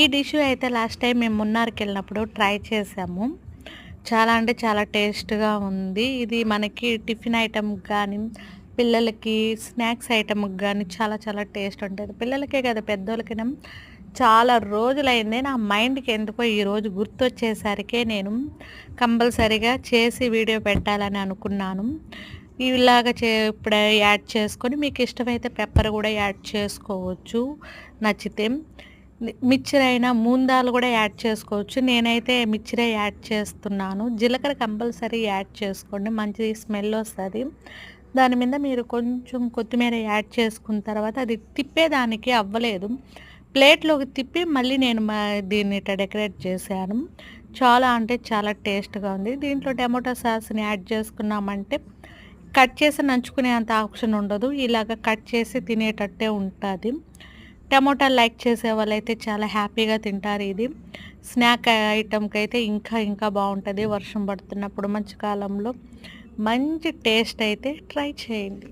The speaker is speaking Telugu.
ఈ డిష్ అయితే లాస్ట్ టైం మేము మున్నార్కి వెళ్ళినప్పుడు ట్రై చేసాము. చాలా అంటే చాలా టేస్ట్గా ఉంది. ఇది మనకి టిఫిన్ ఐటమ్ కానీ పిల్లలకి స్నాక్స్ ఐటమ్కి కానీ చాలా చాలా టేస్ట్ ఉంటుంది. పిల్లలకే కదా పెద్దోళ్ళకైనా చాలా రోజులైంది. నా మైండ్కి ఎందుకో ఈరోజు గుర్తొచ్చేసరికే నేను కంపల్సరీగా చేసి వీడియో పెట్టాలని అనుకున్నాను. ఇలాగ చే ఇప్పుడు యాడ్ చేసుకొని మీకు ఇష్టమైతే పెప్పర్ కూడా యాడ్ చేసుకోవచ్చు. నచ్చితే మిక్చర్ అయినా మూందాలు కూడా యాడ్ చేసుకోవచ్చు. నేనైతే మిక్చరే యాడ్ చేస్తున్నాను. జీలకర్ర కంపల్సరీ యాడ్ చేసుకోండి. మంచి స్మెల్ వస్తుంది. దాని మీద మీరు కొంచెం కొత్తిమీర యాడ్ చేసుకున్న తర్వాత అది తిప్పేదానికి అవ్వలేదు. ప్లేట్లోకి తిప్పి మళ్ళీ నేను దీన్ని ఇట్లా డెకరేట్ చేశాను. చాలా అంటే చాలా టేస్ట్గా ఉంది. దీంట్లో టమాటో సాస్ని యాడ్ చేసుకున్నామంటే కట్ చేసి నంచుకునే అంత ఆప్షన్ ఉండదు. ఇలాగ కట్ చేసి తినేటట్టే ఉంటుంది. టమోటా లైక్ చేసే వాళ్ళైతే చాలా హ్యాపీగా తింటారు ఇది. స్నాక్ ఐటమ్కి అయితే ఇంకా ఇంకా బాగుంటుంది వర్షం పడుతున్నప్పుడు మంచి కాలంలో. మంచి టేస్ట్ అయితే ట్రై చేయండి.